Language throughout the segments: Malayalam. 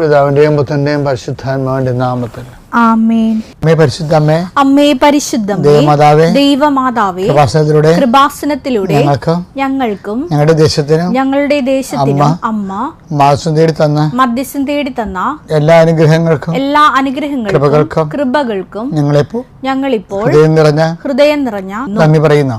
പിതാവിന്റെയും പുത്രന്റെയും പരിശുദ്ധാത്മാവിന്റെ നാമത്തിൽ. അമ്മേ പരിശുദ്ധ അമ്മേ പരിശുദ്ധമേ ദേവമാതാവേ ദൈവമാതാവേ കൃപാസനത്തിലൂടെ കൃപാസനത്തിലൂടെ ഞങ്ങൾക്ക് ഞങ്ങൾക്കും ഞങ്ങളുടെ ദേശത്തിനും ഞങ്ങളുടെ ദേശത്തിനും അമ്മ മാസം തേടി തന്ന മധ്യസ്ഥം തേടി തന്ന എല്ലാ അനുഗ്രഹങ്ങൾക്കും എല്ലാ അനുഗ്രഹങ്ങൾക്കും കൃപകൾക്കും കൃപകൾക്കും ഞങ്ങളിപ്പോ ഞങ്ങളിപ്പോൾ ഹൃദയം നിറഞ്ഞ ഹൃദയം നിറഞ്ഞ നന്ദി പറയുന്നു.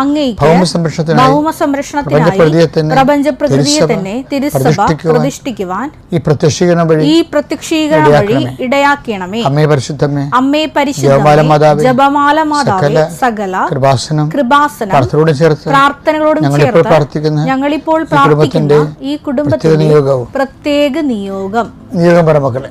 അങ്ങേക്ക് ഭൗമ സംരക്ഷണത്തിനായി ഭൗമ സംരക്ഷണത്തിനായി പ്രപഞ്ചപ്രകൃതിയെ തന്നെ പ്രപഞ്ച പ്രകൃതിയെ തന്നെ തിരുസഭ പ്രതിഷ്ഠിക്കുവാൻ പ്രതിഷ്ഠിക്കുവാൻ ഈ പ്രത്യക്ഷീകരണം വഴി ഈ പ്രത്യക്ഷീകരണം വഴി ഇടയാക്കണമേ. അമ്മേ പരിശുദ്ധമേ. അമ്മേ പരിശുദ്ധമേ. ജപമാല മാതാവേ. സകല കൃപാസനം കൃപാസനം പ്രാർത്ഥനയോട് ചേർത്ത് പ്രാർത്ഥനകളോടും ഞങ്ങളിപ്പോൾ ചേർത്ത് പ്രാർത്ഥിക്കുന്ന ഞങ്ങളിപ്പോൾ ഈ കുടുംബത്തിന്റെ പ്രാർത്ഥിക്കുന്ന ഈ പ്രത്യേക കുടുംബത്തിന്റെ പ്രത്യേക നിയോഗം. നിയോഗം പരമക്കളെ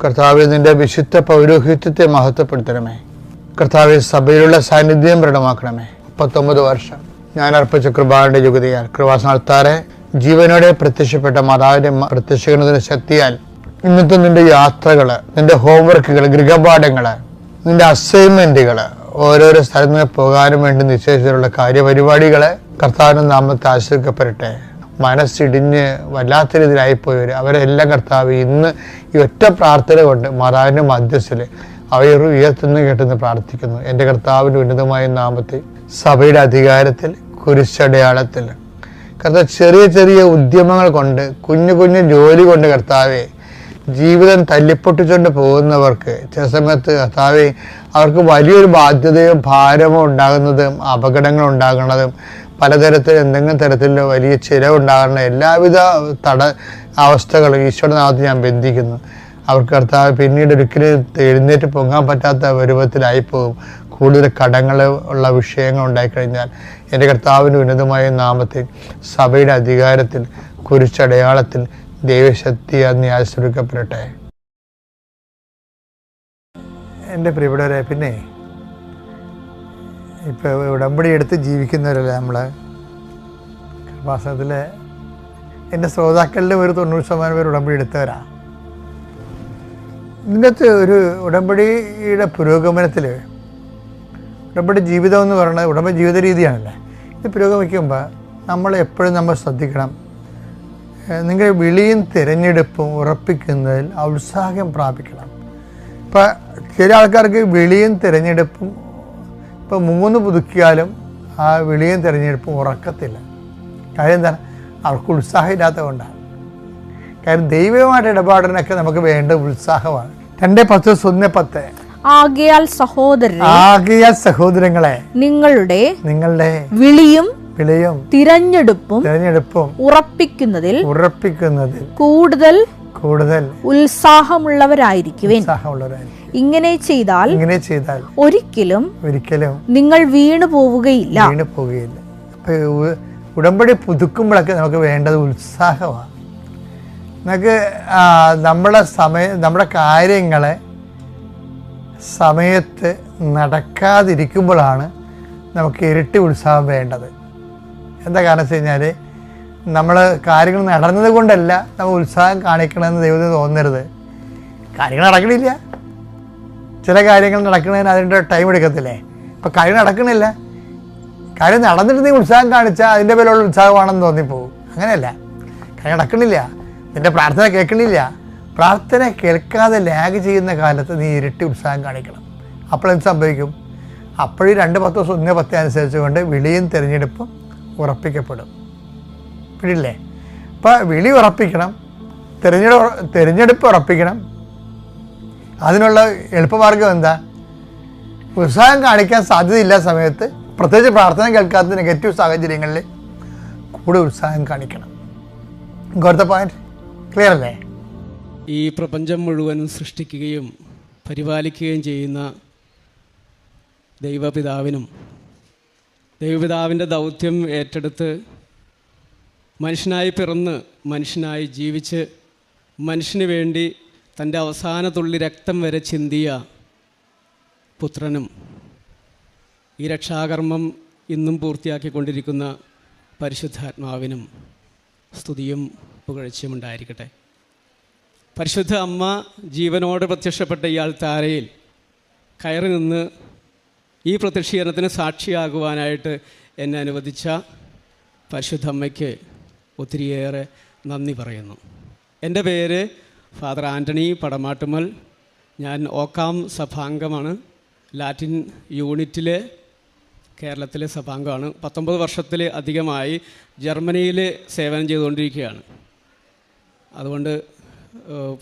കർത്താവ് നിന്റെ വിശുദ്ധ പൗരോഹിത്യത്തെ മഹത്വപ്പെടുത്തണമേ. കർത്താവ് സഭയിലുള്ള സാന്നിധ്യം പ്രകടമാക്കണമേ മുപ്പത്തൊമ്പത് വർഷം ഞാൻ അർപ്പിച്ച കൃപാന്റെ യുഗതിയാൽ കൃപാസനത്താറെ ജീവനോടെ പ്രത്യക്ഷപ്പെട്ട മാതാവിന്റെ പ്രത്യക്ഷീകരണത്തിന്റെ ശക്തിയാൽ ഇന്നത്തെ നിന്റെ യാത്രകൾ നിന്റെ ഹോംവർക്കുകൾ ഗൃഹപാഠങ്ങൾ നിന്റെ അസൈൻമെന്റുകൾ ഓരോരോ സ്ഥലത്ത് പോകാനും വേണ്ടി നിശ്ചയിച്ചിട്ടുള്ള കാര്യപരിപാടികളെ കർത്താവിനെ നാമത്തെ ആശ്രയിക്കപ്പെടട്ടെ മനസ്സിടിഞ്ഞ് വല്ലാത്ത രീതിയിലായിപ്പോയവർ അവരെല്ലാം കർത്താവ് ഇന്ന് ഈ ഒറ്റ പ്രാർത്ഥന കൊണ്ട് മാതാവിന്റെ മധ്യസ്ഥിൽ അവർ ഉയർത്തുന്ന കേട്ടെന്ന് പ്രാർത്ഥിക്കുന്നു. എന്റെ കർത്താവിന്റെ ഉന്നതമായ നാമത്തിൽ സഭയുടെ അധികാരത്തിൽ കുരിശടയാളത്തിൽ. കർത്താവ് ചെറിയ ചെറിയ ഉദ്യമങ്ങൾ കൊണ്ട് കുഞ്ഞു കുഞ്ഞു ജോലി കൊണ്ട് കർത്താവെ ജീവിതം തല്ലിപ്പൊട്ടിച്ചുകൊണ്ട് പോകുന്നവർക്ക് ചില സമയത്ത് കർത്താവെ അവർക്ക് വലിയൊരു ബാധ്യതയും ഭാരമോ ഉണ്ടാകുന്നതും അപകടങ്ങൾ ഉണ്ടാകുന്നതും പലതരത്തിൽ എന്തെങ്കിലും തരത്തിലുള്ള വലിയ ചിലവുണ്ടാകുന്ന എല്ലാവിധ തട അവസ്ഥകളും നാമത്തിൽ ഞാൻ ബന്ധിക്കുന്നു. അവർക്ക് കർത്താവ് പിന്നീട് ഒരിക്കലും എഴുന്നേറ്റ് പൊങ്ങാൻ പറ്റാത്ത രൂപത്തിലായി പോകും. കൂടുതൽ കടങ്ങൾ ഉള്ള വിഷയങ്ങൾ ഉണ്ടായിക്കഴിഞ്ഞാൽ എന്റെ കർത്താവിന്റെ ഉന്നതമായ നാമത്തിൽ സഭയുടെ അധികാരത്തിൽ കുരിച്ചടയാളത്തിൽ ദൈവശക്തി അന്ന് ആശ്രയിക്കപ്പെടട്ടെ എന്റെ പ്രിയപ്പെട്ടവരെ പിന്നെ ഇപ്പോൾ ഉടമ്പടി എടുത്ത് ജീവിക്കുന്നവരല്ലേ നമ്മൾ കൃപാസനത്തിലെ എന്റെ ശ്രോതാക്കളുടെ ഒരു തൊണ്ണൂറ് ശതമാനം പേര് ഉടമ്പടി എടുത്തവരാണ് ഇതിനകത്ത് ഒരു ഉടമ്പടിയുടെ പുരോഗമനത്തിൽ ഉടമ്പടി ജീവിതം എന്ന് പറയുന്നത് ഉടമ്പടി ജീവിത രീതിയാണല്ലേ? ഇത് പുരോഗമിക്കുമ്പോൾ നമ്മൾ എപ്പോഴും നമ്മൾ ശ്രദ്ധിക്കണം. നിങ്ങളുടെ വിളിയും തിരഞ്ഞെടുപ്പും ഉറപ്പിക്കുന്നതിൽ ഉത്സാഹം പ്രാപിക്കണം. ഇപ്പം ചില ആൾക്കാർക്ക് വിളിയും തിരഞ്ഞെടുപ്പും ഇപ്പം മൂന്ന് പുതുക്കിയാലും ആ വിളിയും തിരഞ്ഞെടുപ്പും ഉറക്കത്തില്ല. കാര്യം എന്താണ്? അവർക്ക് ഉത്സാഹം ഇല്ലാത്തതുകൊണ്ടാണ് കാര്യം ദൈവമായിട്ട് ഇടപാടിനൊക്കെ നമുക്ക് വേണ്ട ഉത്സാഹമാണ്. രണ്ട് പത്ത് ഒന്ന് പത്ത്. ആകയാൽ സഹോദരങ്ങളെ നിങ്ങളുടെ നിങ്ങളുടെ വിളിയും വിളിയും തിരഞ്ഞെടുപ്പും തിരഞ്ഞെടുപ്പും ഉറപ്പിക്കുന്നതിൽ ഉറപ്പിക്കുന്നതിൽ കൂടുതൽ കൂടുതൽ ഉത്സാഹമുള്ളവരായിരിക്കുവേൻ. ഉത്സാഹമുള്ളവരായിരിക്കും. ഇങ്ങനെ ചെയ്താൽ ഇങ്ങനെ ചെയ്താൽ ഒരിക്കലും ഒരിക്കലും നിങ്ങൾ വീണു പോവുകയില്ല. വീണ് പോവുകയില്ല. ഉടമ്പടി പുതുക്കുമ്പോഴൊക്കെ നമുക്ക് വേണ്ടത് ഉത്സാഹമാണ്. നമുക്ക് നമ്മുടെ സമയ നമ്മുടെ കാര്യങ്ങളെ സമയത്ത് നടക്കാതിരിക്കുമ്പോഴാണ് നമുക്ക് ഇരട്ടി ഉത്സാഹം വേണ്ടത്. എന്താ കാരണം വെച്ച് കഴിഞ്ഞാൽ നമ്മൾ കാര്യങ്ങൾ നടന്നത് കൊണ്ടല്ല നമ്മൾ ഉത്സാഹം കാണിക്കണമെന്ന് ദൈവത്തിന് തോന്നരുത്. കാര്യങ്ങൾ നടക്കണില്ല. ചില കാര്യങ്ങൾ നടക്കുന്നതിന് അതിന്റെ ടൈം എടുക്കത്തില്ലേ? ഇപ്പം കാര്യം നടക്കണില്ല. കാര്യം നടന്നിട്ട് നീ ഉത്സാഹം കാണിച്ചാൽ അതിന്റെ പേരുള്ള ഉത്സാഹമാണെന്ന് തോന്നിപ്പോകും അങ്ങനെയല്ല. കാര്യം നടക്കണില്ല. നിന്റെ പ്രാർത്ഥന കേൾക്കണില്ല. പ്രാർത്ഥന കേൾക്കാതെ ലാഗ് ചെയ്യുന്ന കാലത്ത് നീ ഇരട്ടി ഉത്സാഹം കാണിക്കണം. അപ്പോഴെന്ത് സംഭവിക്കും? അപ്പോഴും രണ്ട് പത്ത് ദിവസം ഒന്ന് പത്ത് അനുസരിച്ചുകൊണ്ട് വിളിയും തിരഞ്ഞെടുപ്പും ഉറപ്പിക്കപ്പെടും. പിടിയില്ലേ? അപ്പോൾ വിളി ഉറപ്പിക്കണം തിരഞ്ഞെടുപ്പ് തിരഞ്ഞെടുപ്പ് ഉറപ്പിക്കണം. അതിനുള്ള എളുപ്പമാർഗം എന്താ? ഉത്സാഹം കാണിക്കാൻ സാധ്യതയില്ല സമയത്ത് പ്രത്യേകിച്ച് പ്രാർത്ഥന കേൾക്കാത്ത നെഗറ്റീവ് സാഹചര്യങ്ങളിൽ കൂടെ ഉത്സാഹം കാണിക്കണം. ഗോർത്ത പോയിന്റ് ക്ലിയർ അല്ലേ? ഈ പ്രപഞ്ചം മുഴുവനും സൃഷ്ടിക്കുകയും പരിപാലിക്കുകയും ചെയ്യുന്ന ദൈവപിതാവിനും ദൈവപിതാവിന്റെ ദൗത്യം ഏറ്റെടുത്ത് മനുഷ്യനായി പിറന്ന് മനുഷ്യനായി ജീവിച്ച് മനുഷ്യന് വേണ്ടി തന്റെ അവസാന തുള്ളി രക്തം വരെ ചിന്തിയ പുത്രനും ഈ രക്ഷാകർമ്മം ഇന്നും പൂർത്തിയാക്കിക്കൊണ്ടിരിക്കുന്ന പരിശുദ്ധാത്മാവിനും സ്തുതിയും പുകഴ്ചയും ഉണ്ടായിരിക്കട്ടെ. പരിശുദ്ധ അമ്മ ജീവനോട് പ്രത്യക്ഷപ്പെട്ട ഇയാൾ താരയിൽ കയറി നിന്ന് ഈ പ്രത്യക്ഷീകരണത്തിന് സാക്ഷിയാകുവാനായിട്ട് എന്നെ അനുവദിച്ച പരിശുദ്ധ അമ്മയ്ക്ക് ഒത്തിരിയേറെ നന്ദി പറയുന്നു. എന്റെ പേര് ഫാദർ ആന്റണി പടമാട്ടുമൽ ഞാൻ ഓക്കാം സഭാംഗമാണ്. ലാറ്റിൻ യൂണിറ്റിലെ കേരളത്തിലെ സഭാംഗമാണ്. പത്തൊമ്പത് വർഷത്തിൽ അധികമായി ജർമ്മനിയിൽ സേവനം ചെയ്തുകൊണ്ടിരിക്കുകയാണ്. അതുകൊണ്ട്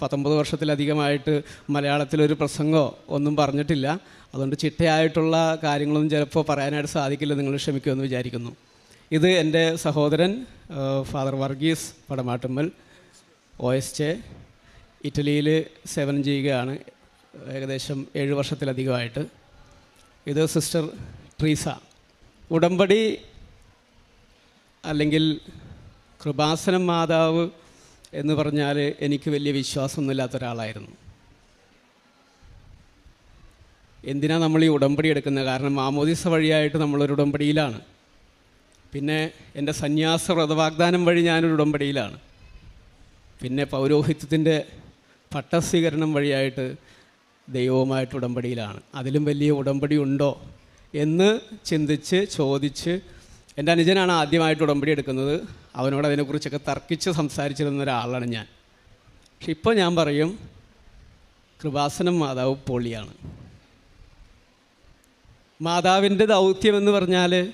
പത്തൊമ്പത് വർഷത്തിലധികമായിട്ട് മലയാളത്തിലൊരു പ്രസംഗമോ ഒന്നും പറഞ്ഞിട്ടില്ല. അതുകൊണ്ട് ചിട്ടയായിട്ടുള്ള കാര്യങ്ങളൊന്നും ചിലപ്പോൾ പറയാനായിട്ട് സാധിക്കില്ല നിങ്ങൾ ക്ഷമിക്കുമെന്ന് വിചാരിക്കുന്നു. ഇത് എന്റെ സഹോദരൻ father Varghese Padamattummal O S J ഇറ്റലിയിൽ സേവനം ചെയ്യുകയാണ്. ഏകദേശം ഏഴ് വർഷത്തിലധികമായിട്ട്. ഇത് സിസ്റ്റർ ട്രീസ. ഉടമ്പടി അല്ലെങ്കിൽ കൃപാസനം മാതാവ് എന്ന് പറഞ്ഞാൽ എനിക്ക് വലിയ വിശ്വാസമൊന്നുമില്ലാത്ത ഒരാളായിരുന്നു. എന്തിനാണ് നമ്മൾ ഈ ഉടമ്പടി എടുക്കുന്നത്? കാരണം മാമോദിസ വഴിയായിട്ട് നമ്മളൊരു ഉടമ്പടിയിലാണ്. പിന്നെ എന്റെ സന്യാസ വ്രതവാഗ്ദാനം വഴി ഞാനൊരു ഉടമ്പടിയിലാണ്. പിന്നെ പൗരോഹിത്യത്തിന്റെ പട്ടസ്വീകരണം വഴിയായിട്ട് ദൈവവുമായിട്ട് ഉടമ്പടിയിലാണ്. അതിലും വലിയ ഉടമ്പടി ഉണ്ടോ എന്ന് ചിന്തിച്ച് ചോദിച്ച് എന്റെ അനുജനാണ് ആദ്യമായിട്ട് ഉടമ്പടി എടുക്കുന്നത്. അവനോട് അതിനെക്കുറിച്ചൊക്കെ തർക്കിച്ച് സംസാരിച്ചിരുന്ന ഒരാളാണ് ഞാൻ. പക്ഷെ ഇപ്പോൾ ഞാൻ പറയും കൃപാസനം മാതാവ് പൊളിയാണ്. മാതാവിന്റെ ദൗത്യം എന്ന് പറഞ്ഞാൽ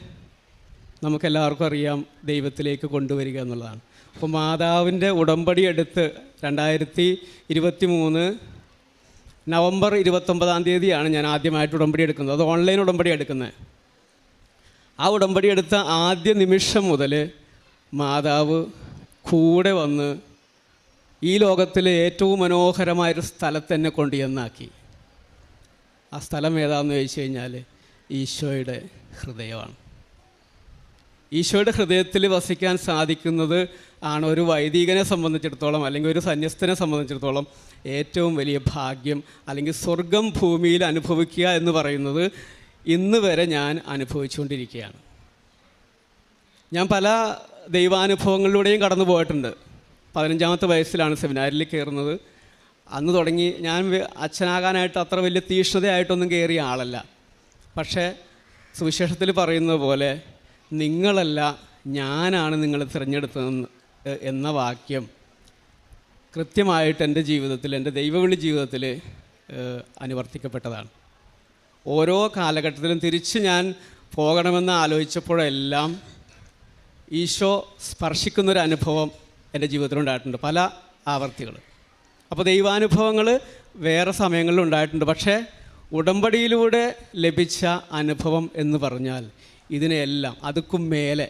നമുക്കെല്ലാവർക്കും അറിയാം ദൈവത്തിലേക്ക് കൊണ്ടുവരിക എന്നുള്ളതാണ്. അപ്പോൾ മാതാവിന്റെ ഉടമ്പടി എടുത്ത് രണ്ടായിരത്തി ഇരുപത്തി മൂന്ന് നവംബർ ഇരുപത്തൊമ്പതാം തീയതിയാണ് ഞാൻ ആദ്യമായിട്ട് ഉടമ്പടി എടുക്കുന്നത്. അത് ഓൺലൈൻ ഉടമ്പടി എടുക്കുന്നത്. ആ ഉടമ്പടി എടുത്ത ആദ്യ നിമിഷം മുതൽ മാതാവ് കൂടെ വന്ന് ഈ ലോകത്തിലെ ഏറ്റവും മനോഹരമായൊരു സ്ഥലത്ത് എന്നെ കൊണ്ട് എന്നാക്കി ആ സ്ഥലം ഏതാണെന്ന് ചോദിച്ചു കഴിഞ്ഞാൽ ഈശോയുടെ ഹൃദയമാണ്. ഈശോയുടെ ഹൃദയത്തിൽ വസിക്കാൻ സാധിക്കുന്നത് ആണ് ഒരു വൈദികനെ സംബന്ധിച്ചിടത്തോളം അല്ലെങ്കിൽ ഒരു സന്യസ്തനെ സംബന്ധിച്ചിടത്തോളം ഏറ്റവും വലിയ ഭാഗ്യം അല്ലെങ്കിൽ സ്വർഗം ഭൂമിയിൽ അനുഭവിക്കുക എന്ന് പറയുന്നത് ഇന്ന് വരെ ഞാൻ അനുഭവിച്ചുകൊണ്ടിരിക്കുകയാണ്. ഞാൻ പല ദൈവാനുഭവങ്ങളിലൂടെയും കടന്നു പോയിട്ടുണ്ട്. പതിനഞ്ചാമത്തെ വയസ്സിലാണ് സെമിനാരിൽ കയറുന്നത്. അന്ന് തുടങ്ങി ഞാൻ അച്ഛനാകാനായിട്ട് അത്ര വലിയ തീഷ്ണതയായിട്ടൊന്നും കയറിയ ആളല്ല. പക്ഷേ സുവിശേഷത്തിൽ പറയുന്നത് പോലെ നിങ്ങളല്ല ഞാനാണ് നിങ്ങളെ തിരഞ്ഞെടുത്തതെന്ന് എന്ന വാക്യം കൃത്യമായിട്ട് എന്റെ ജീവിതത്തിൽ എന്റെ ദൈവവിളി ജീവിതത്തിൽ അനുവർത്തിക്കപ്പെട്ടതാണ്. ഓരോ കാലഘട്ടത്തിലും തിരിച്ച് ഞാൻ പോകണമെന്ന് ആലോചിച്ചപ്പോഴെല്ലാം ഈശോ സ്പർശിക്കുന്നൊരു അനുഭവം എന്റെ ജീവിതത്തിൽ ഉണ്ടായിട്ടുണ്ട് പല ആവർത്തികൾ. അപ്പോൾ ദൈവാനുഭവങ്ങൾ വേറെ സമയങ്ങളിൽ ഉണ്ടായിട്ടുണ്ട് പക്ഷേ ഉടമ്പടിയിലൂടെ ലഭിച്ച അനുഭവം എന്ന് പറഞ്ഞാൽ ഇതിനെല്ലാം അതുക്കും മേലെ.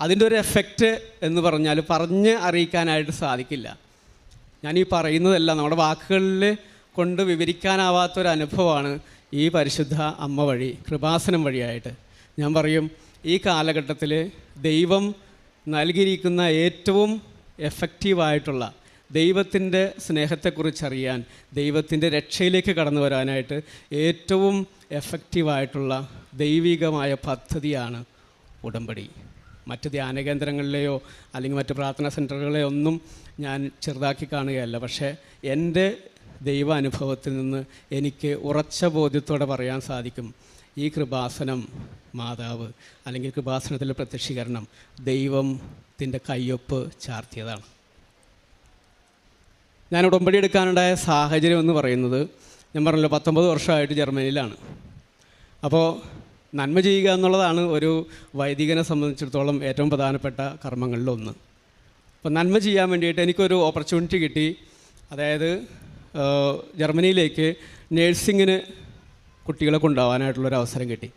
അതിന്റെ ഒരു എഫക്റ്റ് എന്ന് പറഞ്ഞാൽ പറഞ്ഞ് അറിയിക്കാനായിട്ട് സാധിക്കില്ല. ഞാൻ ഈ പറയുന്നതെല്ലാം നമ്മുടെ വാക്കുകളിൽ കൊണ്ട് വിവരിക്കാനാവാത്തൊരു അനുഭവമാണ് ഈ പരിശുദ്ധ അമ്മ വഴി കൃപാസനം വഴിയായിട്ട്. ഞാൻ പറയും ഈ കാലഘട്ടത്തിൽ ദൈവം നൽകിയിരിക്കുന്ന ഏറ്റവും എഫക്റ്റീവായിട്ടുള്ള ദൈവത്തിന്റെ സ്നേഹത്തെക്കുറിച്ചറിയാൻ ദൈവത്തിന്റെ രക്ഷയിലേക്ക് കടന്നു വരാനായിട്ട് ഏറ്റവും എഫക്റ്റീവായിട്ടുള്ള ദൈവികമായ പദ്ധതിയാണ് ഉടമ്പടി. മറ്റ് ധ്യാന കേന്ദ്രങ്ങളിലെയോ അല്ലെങ്കിൽ മറ്റ് പ്രാർത്ഥനാ സെന്ററുകളെയോ ഒന്നും ഞാൻ ചെറുതാക്കി കാണുകയല്ല. പക്ഷേ എന്റെ ദൈവ അനുഭവത്തിൽ നിന്ന് എനിക്ക് ഉറച്ച ബോധ്യത്തോടെ പറയാൻ സാധിക്കും ഈ കൃപാസനം മാതാവ് അല്ലെങ്കിൽ കൃപാസനത്തിലെ പ്രത്യക്ഷീകരണം ദൈവത്തിന്റെ കയ്യൊപ്പ് ചാർത്തിയതാണ്. ഞാൻ ഉടമ്പടി എടുക്കാനുണ്ടായ സാഹചര്യം എന്ന് പറയുന്നത് ഞാൻ പറഞ്ഞല്ലോ പത്തൊമ്പത് വർഷമായിട്ട് ജർമ്മനിയിലാണ്. അപ്പോൾ നന്മ ചെയ്യുക എന്നുള്ളതാണ് ഒരു വൈദികനെ സംബന്ധിച്ചിടത്തോളം ഏറ്റവും പ്രധാനപ്പെട്ട കർമ്മങ്ങളിലൊന്ന് അപ്പോൾ നന്മ ചെയ്യാൻ വേണ്ടിയിട്ട് എനിക്കൊരു ഓപ്പർച്യൂണിറ്റി കിട്ടി. അതായത് ജർമ്മനിയിലേക്ക് നേഴ്സിങ്ങിന് കുട്ടികളെ കൊണ്ടുപോകാനായിട്ടുള്ളൊരു അവസരം കിട്ടി.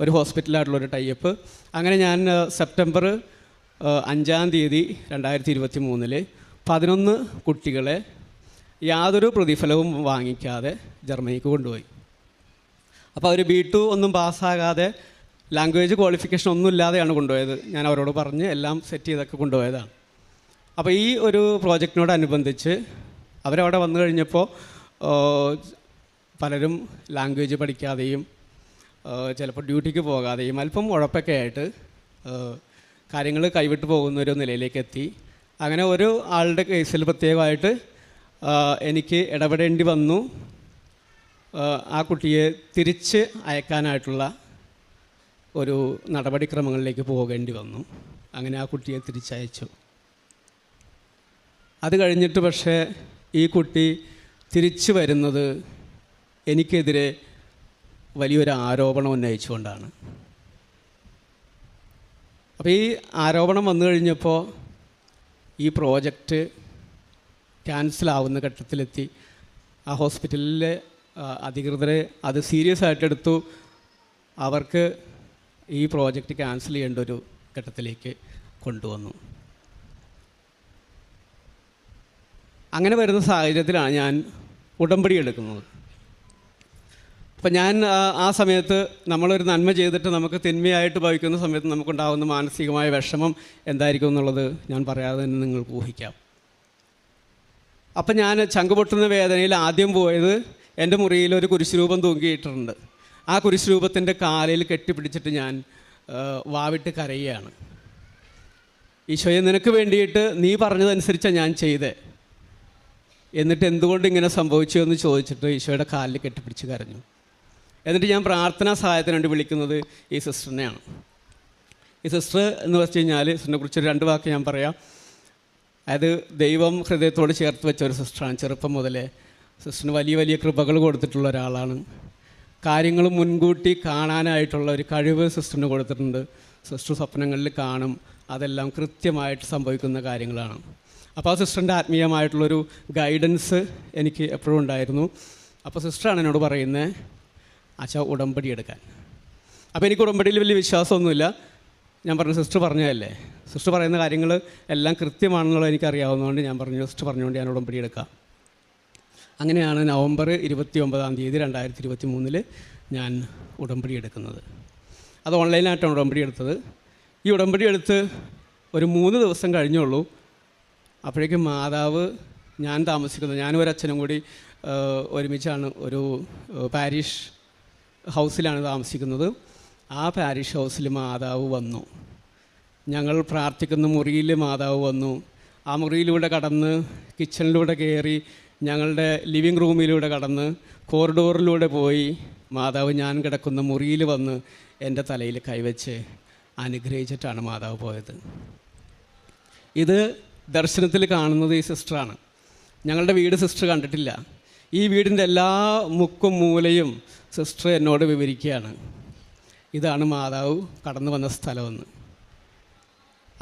ഒരു ഹോസ്പിറ്റലായിട്ടുള്ളൊരു ടൈപ്പ് അങ്ങനെ ഞാൻ സെപ്റ്റംബർ അഞ്ചാം തീയതി രണ്ടായിരത്തി ഇരുപത്തി മൂന്നിൽ പതിനൊന്ന് കുട്ടികളെ യാതൊരു പ്രതിഫലവും വാങ്ങിക്കാതെ ജർമ്മനിക്ക് കൊണ്ടുപോയി. അപ്പോൾ അവർ ബി ടു ഒന്നും പാസ്സാകാതെ ലാംഗ്വേജ് ക്വാളിഫിക്കേഷൻ ഒന്നും ഇല്ലാതെയാണ് കൊണ്ടുപോയത്. ഞാൻ അവരോട് പറഞ്ഞ് എല്ലാം സെറ്റ് ചെയ്തൊക്കെ കൊണ്ടുപോയതാണ്. അപ്പോൾ ഈ ഒരു പ്രോജക്റ്റിനോടനുബന്ധിച്ച് അവരവിടെ വന്നു കഴിഞ്ഞപ്പോൾ പലരും ലാംഗ്വേജ് പഠിക്കാതെയും ചിലപ്പോൾ ഡ്യൂട്ടിക്ക് പോകാതെയും അല്പം ഉഴപ്പൊക്കെ ആയിട്ട് കാര്യങ്ങൾ കൈവിട്ട് പോകുന്ന ഒരു നിലയിലേക്ക് എത്തി. അങ്ങനെ ഒരു ആളുടെ കേസിൽ പ്രത്യേകമായിട്ട് എനിക്ക് ഇടപെടേണ്ടി വന്നു. ആ, കുട്ടിയെ തിരിച്ച് അയക്കാനായിട്ടുള്ള ഒരു നടപടിക്രമങ്ങളിലേക്ക് പോകേണ്ടി വന്നു. അങ്ങനെ ആ കുട്ടിയെ തിരിച്ചയച്ചു. അത് കഴിഞ്ഞിട്ട് പക്ഷേ ഈ കുട്ടി തിരിച്ചു വരുന്നത് എനിക്കെതിരെ വലിയൊരു ആരോപണം ഉന്നയിച്ചുകൊണ്ടാണ്. അപ്പോൾ ഈ ആരോപണം വന്നു കഴിഞ്ഞപ്പോൾ ഈ പ്രോജക്റ്റ് ക്യാൻസലാവുന്ന ഘട്ടത്തിലെത്തി. ആ ഹോസ്പിറ്റലിലെ ആ, അധികൃതരെ അത് സീരിയസ് ആയിട്ട് എടുത്തു. അവർക്ക് ഈ പ്രോജക്റ്റ് ക്യാൻസൽ ചെയ്യേണ്ട ഒരു ഘട്ടത്തിലേക്ക് കൊണ്ടുവന്നു. അങ്ങനെ വരുന്ന സാഹചര്യത്തിലാണ് ഞാൻ ഉടമ്പടി എടുക്കുന്നത്. അപ്പം ഞാൻ ആ സമയത്ത് നമ്മളൊരു നന്മ ചെയ്തിട്ട് നമുക്ക് തിന്മയായിട്ട് ഭവിക്കുന്ന സമയത്ത് നമുക്കുണ്ടാകുന്ന മാനസികമായ വിഷമം എന്തായിരിക്കും എന്നുള്ളത് ഞാൻ പറയാതെ തന്നെ നിങ്ങൾക്ക് ഊഹിക്കാം. അപ്പം ഞാൻ ചങ്കുപൊട്ടുന്ന വേദനയിൽ ആദ്യം പോയത് എന്റെ മുറിയിൽ ഒരു കുരിശുരൂപം തൂങ്ങിയിട്ടുണ്ട് ആ കുരിശുരൂപത്തിന്റെ കാലിൽ കെട്ടിപ്പിടിച്ചിട്ട് ഞാൻ വാവിട്ട് കരയുകയാണ്. ഈശോയെ നിനക്ക് വേണ്ടിയിട്ട് നീ പറഞ്ഞതനുസരിച്ചാണ് ഞാൻ ചെയ്തേ. എന്നിട്ട് എന്തുകൊണ്ട് ഇങ്ങനെ സംഭവിച്ചു എന്ന് ചോദിച്ചിട്ട് ഈശോയുടെ കാലിൽ കെട്ടിപ്പിടിച്ച് കരഞ്ഞു. എന്നിട്ട് ഞാൻ പ്രാർത്ഥനാ സഹായത്തിന് വേണ്ടി വിളിക്കുന്നത് ഈ സിസ്റ്ററിനെയാണ്. ഈ സിസ്റ്റർ എന്ന് വെച്ച് കഴിഞ്ഞാൽ സിസ്റ്ററിനെ കുറിച്ച് രണ്ട് വാക്ക് ഞാൻ പറയാം. അതായത് ദൈവം ഹൃദയത്തോട് ചേർത്ത് വെച്ച ഒരു സിസ്റ്ററാണ് ചെറുപ്പം മുതലേ. സിസ്റ്ററിന് വലിയ വലിയ കൃപകൾ കൊടുത്തിട്ടുള്ള ഒരാളാണ്. കാര്യങ്ങൾ മുൻകൂട്ടി കാണാനായിട്ടുള്ള ഒരു കഴിവ് സിസ്റ്ററിന് കൊടുത്തിട്ടുണ്ട്. സിസ്റ്റർ സ്വപ്നങ്ങളിൽ കാണും. അതെല്ലാം കൃത്യമായിട്ട് സംഭവിക്കുന്ന കാര്യങ്ങളാണ്. അപ്പോൾ ആ സിസ്റ്ററിന്റെ ആത്മീയമായിട്ടുള്ളൊരു ഗൈഡൻസ് എനിക്ക് എപ്പോഴും ഉണ്ടായിരുന്നു. അപ്പോൾ സിസ്റ്ററാണ് എന്നോട് പറയുന്നത് അച്ഛാ ഉടമ്പടി എടുക്കാൻ. അപ്പോൾ എനിക്ക് ഉടമ്പടിയിൽ വലിയ വിശ്വാസമൊന്നുമില്ല. ഞാൻ പറഞ്ഞു സിസ്റ്റർ പറഞ്ഞതല്ലേ? സിസ്റ്റർ പറയുന്ന കാര്യങ്ങൾ എല്ലാം കൃത്യമാണെന്നുള്ളത് എനിക്കറിയാവുന്നതുകൊണ്ട് ഞാൻ പറഞ്ഞു സിസ്റ്റർ പറഞ്ഞുകൊണ്ട് ഞാൻ ഉടമ്പടി എടുക്കാം. അങ്ങനെയാണ് നവംബർ ഇരുപത്തി ഒമ്പതാം തീയതി രണ്ടായിരത്തി ഇരുപത്തി മൂന്നിൽ ഞാൻ ഉടമ്പടി എടുക്കുന്നത്. അത് ഓൺലൈനായിട്ടാണ് ഉടമ്പടി എടുത്തത്. ഈ ഉടമ്പടി എടുത്ത് ഒരു മൂന്ന് ദിവസം കഴിഞ്ഞുള്ളൂ. അപ്പോഴേക്കും മാതാവ് ഞാൻ താമസിക്കുന്നത് ഞാനും ഒരു അച്ഛനും കൂടി ഒരുമിച്ചാണ് ഒരു പാരിഷ് ഹൗസിലാണ് താമസിക്കുന്നത്. ആ പാരിഷ് ഹൗസിൽ മാതാവ് വന്നു. ഞങ്ങൾ പ്രാർത്ഥിക്കുന്ന മുറിയിൽ മാതാവ് വന്നു. ആ മുറിയിലൂടെ കടന്ന് കിച്ചണിലൂടെ കയറി ഞങ്ങളുടെ ലിവിങ് റൂമിലൂടെ കടന്ന് കോറിഡോറിലൂടെ പോയി മാതാവ് ഞാൻ കിടക്കുന്ന മുറിയിൽ വന്ന് എന്റെ തലയിൽ കൈവച്ച് അനുഗ്രഹിച്ചിട്ടാണ് മാതാവ് പോയത്. ഇത് ദർശനത്തിൽ കാണുന്നത് ഈ സിസ്റ്ററാണ്. ഞങ്ങളുടെ വീട് സിസ്റ്റർ കണ്ടിട്ടില്ല. ഈ വീടിന്റെ എല്ലാ മുക്കും മൂലയും സിസ്റ്റർ എന്നോട് വിവരിക്കുകയാണ്. ഇതാണ് മാതാവ് കടന്നു വന്ന സ്ഥലമെന്ന്.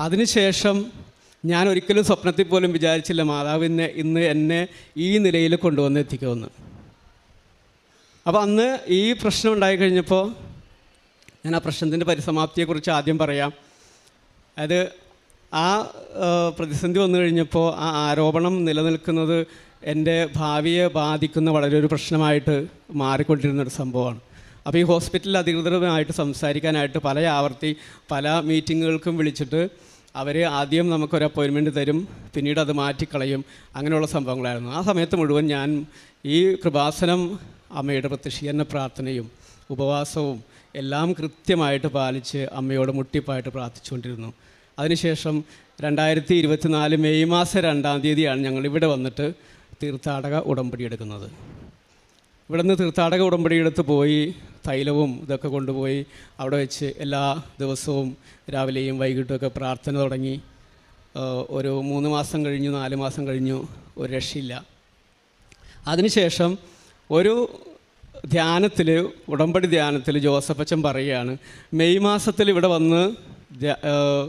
അതിനുശേഷം ഞാൻ ഒരിക്കലും സ്വപ്നത്തിൽ പോലും വിചാരിച്ചില്ല മാതാവിനെ ഇന്ന് എന്നെ ഈ നിലയിൽ കൊണ്ടുവന്ന് എത്തിക്കുമെന്ന്. അപ്പോൾ അന്ന് ഈ പ്രശ്നം ഉണ്ടായി കഴിഞ്ഞപ്പോൾ ഞാൻ ആ പ്രശ്നത്തിന്റെ പരിസമാപ്തിയെക്കുറിച്ച് ആദ്യം പറയാം. അത് ആ പ്രതിസന്ധി വന്നു കഴിഞ്ഞപ്പോൾ ആ ആരോപണം നിലനിൽക്കുന്നത് എന്റെ ഭാവിയെ ബാധിക്കുന്ന വളരെ ഒരു പ്രശ്നമായിട്ട് മാറിക്കൊണ്ടിരുന്ന ഒരു സംഭവമാണ്. അപ്പോൾ ഈ ഹോസ്പിറ്റൽ അധികൃതരുമായിട്ട് സംസാരിക്കാനായിട്ട് പല ആവർത്തി പല മീറ്റിങ്ങുകൾക്കും വിളിച്ചിട്ട് അവർ ആദ്യം നമുക്കൊരു അപ്പോയിൻമെന്റ് തരും പിന്നീട് അത് മാറ്റിക്കളയും. അങ്ങനെയുള്ള സംഭവങ്ങളായിരുന്നു. ആ സമയത്ത് മുഴുവൻ ഞാൻ ഈ കൃപാസനം അമ്മയുടെ പ്രത്യക്ഷീകരണ പ്രാർത്ഥനയും ഉപവാസവും എല്ലാം കൃത്യമായിട്ട് പാലിച്ച് അമ്മയോട് മുട്ടിപ്പായിട്ട് പ്രാർത്ഥിച്ചുകൊണ്ടിരുന്നു. അതിനുശേഷം രണ്ടായിരത്തി ഇരുപത്തിനാല് മെയ് മാസം രണ്ടാം തീയതിയാണ് ഞങ്ങൾ ഇവിടെ വന്നിട്ട് തീർത്ഥാടക ഉടമ്പടി എടുക്കുന്നത്. ഇവിടെ നിന്ന് തീർത്ഥാടക ഉടമ്പടി എടുത്ത് പോയി തൈലവും ഇതൊക്കെ കൊണ്ടുപോയി അവിടെ വെച്ച് എല്ലാ ദിവസവും രാവിലെയും വൈകിട്ടുമൊക്കെ പ്രാർത്ഥന തുടങ്ങി. ഒരു മൂന്ന് മാസം കഴിഞ്ഞു നാല് മാസം കഴിഞ്ഞു ഒരു രക്ഷയില്ല. അതിനുശേഷം ഒരു ധ്യാനത്തിൽ ഉടമ്പടി ധ്യാനത്തിൽ ജോസഫ് അച്ഛൻ പറയുകയാണ് മെയ് മാസത്തിൽ ഇവിടെ വന്ന്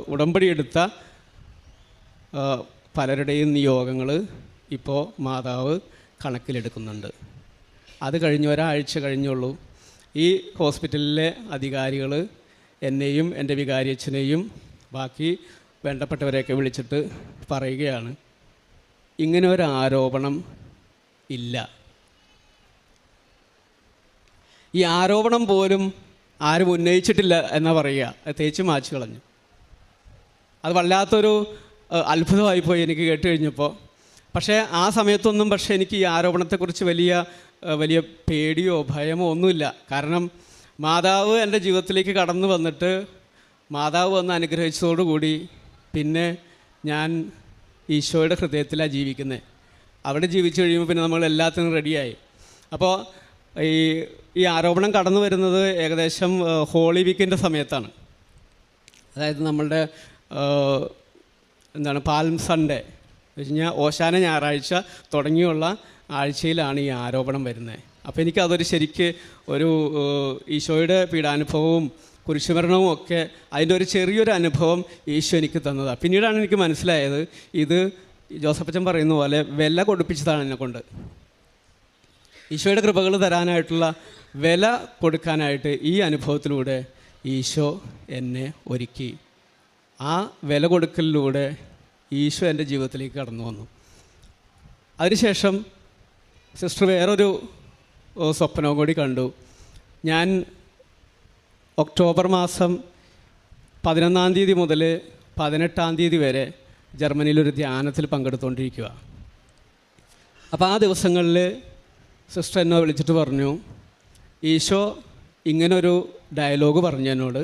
ഉടമ്പടി എടുത്ത പലരുടെയും നിയോഗങ്ങൾ ഇപ്പോൾ മാതാവ് കണക്കിലെടുക്കുന്നുണ്ട്. അത് കഴിഞ്ഞ് ഒരാഴ്ച കഴിഞ്ഞുള്ളൂ. ഈ ഹോസ്പിറ്റലിലെ അധികാരികൾ എന്നെയും എന്റെ വികാരിയച്ഛനെയും ബാക്കി വേണ്ടപ്പെട്ടവരെയൊക്കെ വിളിച്ചിട്ട് പറയുകയാണ്. ഇങ്ങനെ ഒരു ആരോപണം ഇല്ല. ഈ ആരോപണം പോലും ആരും ഉന്നയിച്ചിട്ടില്ല എന്നാ പറയുക. തേച്ച് മാച്ചു കളഞ്ഞു. അത് വല്ലാത്തൊരു അത്ഭുതമായിപ്പോയി എനിക്ക് കേട്ട് കഴിഞ്ഞപ്പോൾ പക്ഷേ ആ സമയത്തൊന്നും പക്ഷേ എനിക്ക് ഈ ആരോപണത്തെക്കുറിച്ച് വലിയ വലിയ പേടിയോ ഭയമോ ഒന്നുമില്ല. കാരണം മാതാവ് എന്റെ ജീവിതത്തിലേക്ക് കടന്നു വന്നിട്ട് മാതാവ് വന്ന് അനുഗ്രഹിച്ചതോടുകൂടി പിന്നെ ഞാൻ ഈശോയുടെ ഹൃദയത്തിലാണ് ജീവിക്കുന്നത് അവിടെ ജീവിച്ചു കഴിയുമ്പോൾ പിന്നെ നമ്മൾ എല്ലാത്തിനും റെഡിയായി. അപ്പോൾ ഈ ഈ ആരോപണം കടന്നു വരുന്നത് ഏകദേശം ഹോളി വീക്കിന്റെ സമയത്താണ്. അതായത് നമ്മളുടെ എന്താണ് പാൽം സൺഡേ. എന്ന് വെച്ച് കഴിഞ്ഞാൽ ഓശാന ഞായറാഴ്ച തുടങ്ങിയുള്ള ആഴ്ചയിലാണ് ഈ ആരോപണം വരുന്നത്. അപ്പോൾ എനിക്കതൊരു ശരിക്ക് ഒരു ഈശോയുടെ പീഡാനുഭവവും കുരിശുമരണവും ഒക്കെ അതിന്റെ ഒരു ചെറിയൊരു അനുഭവം ഈശോ എനിക്ക് തന്നതാണ് പിന്നീടാണ് എനിക്ക് മനസ്സിലായത് ഇത് ജോസഫച്ചൻ പറയുന്ന പോലെ വില കൊടുപ്പിച്ചതാണ് എന്നെ കൊണ്ട്. ഈശോയുടെ കൃപകൾ തരാനായിട്ടുള്ള വില കൊടുക്കാനായിട്ട് ഈ അനുഭവത്തിലൂടെ ഈശോ എന്നെ ഒരുക്കി. ആ വില കൊടുക്കലിലൂടെ ഈശോ എന്റെ ജീവിതത്തിലേക്ക് കടന്നു വന്നു. അതിനുശേഷം സിസ്റ്റർ വേറൊരു സ്വപ്നവും കൂടി കണ്ടു. ഞാൻ ഒക്ടോബർ മാസം പതിനൊന്നാം തീയതി മുതൽ പതിനെട്ടാം തീയതി വരെ ജർമ്മനിയിലൊരു ധ്യാനത്തിൽ പങ്കെടുത്തുകൊണ്ടിരിക്കുക അപ്പോൾ ആ ദിവസങ്ങളിൽ സിസ്റ്റർ എന്നെ വിളിച്ചിട്ട് പറഞ്ഞു ഈശോ ഇങ്ങനൊരു ഡയലോഗ് പറഞ്ഞു എന്നോട്.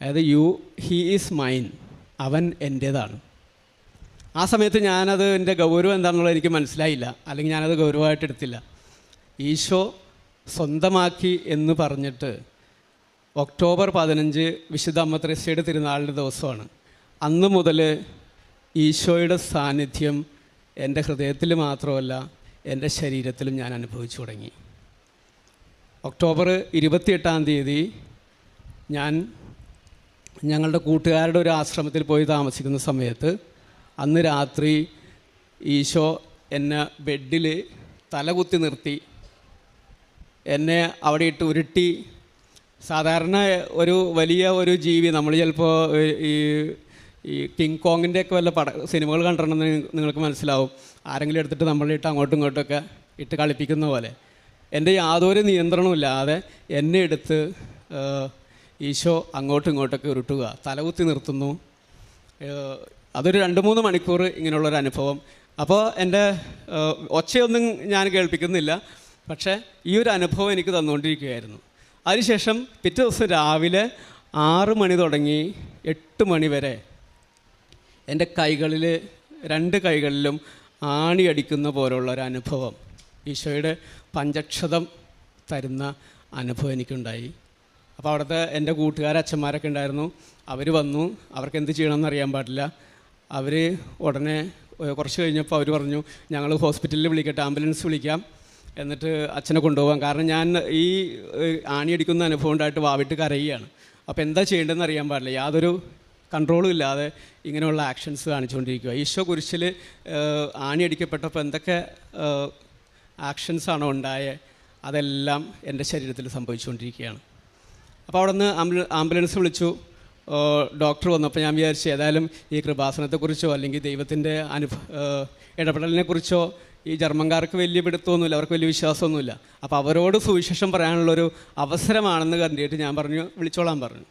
അതായത് യു ഹീ ഈസ് മൈൻ. അവൻ എന്റേതാണ് ആ സമയത്ത് ഞാനത് എന്റെ ഗൗരവം എന്താണെന്നുള്ളത് എനിക്ക് മനസ്സിലായില്ല. അല്ലെങ്കിൽ ഞാനത് ഗൗരവമായിട്ട് എടുത്തില്ല. ഈശോ സ്വന്തമാക്കി എന്ന് പറഞ്ഞിട്ട് ഒക്ടോബർ പതിനഞ്ച് വിശുദ്ധ അമ്മ ത്രേസ്യയുടെ തിരുനാളിന്റെ ദിവസമാണ്. അന്ന് മുതൽ ഈശോയുടെ സാന്നിധ്യം എന്റെ ഹൃദയത്തിൽ മാത്രമല്ല എന്റെ ശരീരത്തിലും ഞാൻ അനുഭവിച്ചു തുടങ്ങി. ഒക്ടോബർ ഇരുപത്തിയെട്ടാം തീയതി ഞാൻ ഞങ്ങളുടെ കൂട്ടുകാരുടെ ഒരു ആശ്രമത്തിൽ പോയി താമസിക്കുന്ന സമയത്ത് അന്ന് രാത്രി ഈശോ എന്നെ ബെഡിൽ തലകുത്തി നിർത്തി. എന്നെ അവിടെ ഇട്ട് ഉരുട്ടി. സാധാരണ ഒരു വലിയ ഒരു ജീവി നമ്മൾ ചിലപ്പോൾ ഈ ഈ കിങ് കോങ്ങിന്റെ ഒക്കെ വല്ല പട സിനിമകൾ കണ്ടിട്ടുണ്ടെന്ന് നിങ്ങൾക്ക് മനസ്സിലാവും. ആരെങ്കിലും എടുത്തിട്ട് നമ്മളിട്ട് അങ്ങോട്ടും ഇങ്ങോട്ടൊക്കെ ഇട്ട് കളിപ്പിക്കുന്ന പോലെ. എന്റെ യാതൊരു നിയന്ത്രണവും ഇല്ലാതെ എന്നെ എടുത്ത് ഈശോ അങ്ങോട്ടും ഇങ്ങോട്ടൊക്കെ ഉരുട്ടുക. തലകുത്തി നിർത്തുന്നു. അതൊരു രണ്ട് മൂന്ന് മണിക്കൂർ ഇങ്ങനെയുള്ളൊരു അനുഭവം. അപ്പോൾ എന്റെ ഒച്ചയൊന്നും ഞാൻ കേൾപ്പിക്കുന്നില്ല. പക്ഷേ ഈ ഒരു അനുഭവം എനിക്ക് തന്നുകൊണ്ടിരിക്കുകയായിരുന്നു. അതിനുശേഷം പിറ്റേ ദിവസം രാവിലെ ആറ് മണി തുടങ്ങി എട്ട് മണി വരെ എന്റെ കൈകളിൽ രണ്ട് കൈകളിലും ആണി അടിക്കുന്ന പോലുള്ള ഒരു അനുഭവം. ഈശോയുടെ പഞ്ചക്ഷതം തരുന്ന അനുഭവം എനിക്കുണ്ടായി. അപ്പോൾ അവിടുത്തെ എന്റെ കൂട്ടുകാർ അച്ഛന്മാരൊക്കെ ഉണ്ടായിരുന്നു. അവർ വന്നു. അവർക്ക് എന്ത് ചെയ്യണമെന്ന് അറിയാൻ പാടില്ല. അവർ ഉടനെ കുറച്ച് കഴിഞ്ഞപ്പോൾ അവർ പറഞ്ഞു ഞങ്ങൾ ഹോസ്പിറ്റലിൽ വിളിക്കട്ടെ ആംബുലൻസ് വിളിക്കാം. എന്നിട്ട് അച്ഛനെ കൊണ്ടുപോകാം. കാരണം ഞാൻ ഈ ആണി ആണിയടിക്കുന്ന അനുഭവം ഉണ്ടായിട്ട് വാവിട്ട് കരയുകയാണ്. അപ്പോൾ എന്താ ചെയ്യേണ്ടതെന്ന് അറിയാൻ പാടില്ല. യാതൊരു കൺട്രോളും ഇല്ലാതെ ഇങ്ങനെയുള്ള ആക്ഷൻസ് കാണിച്ചുകൊണ്ടിരിക്കുക ഈശോ കുരിശിൽ ആണിയടിക്കപ്പെട്ടപ്പോൾ എന്തൊക്കെ ആക്ഷൻസാണോ ഉണ്ടായത് അതെല്ലാം എന്റെ ശരീരത്തിൽ സംഭവിച്ചുകൊണ്ടിരിക്കുകയാണ്. അപ്പോൾ അവിടെ നിന്ന് ആംബുല ആംബുലൻസ് വിളിച്ചു. ഡോക്ടർ വന്നപ്പോൾ ഞാൻ വിചാരിച്ചു ഏതായാലും ഈ കൃപാസനത്തെക്കുറിച്ചോ അല്ലെങ്കിൽ ദൈവത്തിന്റെ അനുഭ ഇടപെടലിനെക്കുറിച്ചോ ഈ ജർമ്മൻകാർക്ക് വലിയ പിടുത്തമൊന്നുമില്ല അവർക്ക് വലിയ വിശ്വാസമൊന്നുമില്ല. അപ്പോൾ അവരോട് സുവിശേഷം പറയാനുള്ളൊരു അവസരമാണെന്ന് കണ്ടിട്ട് ഞാൻ പറഞ്ഞു വിളിച്ചോളാൻ പറഞ്ഞു.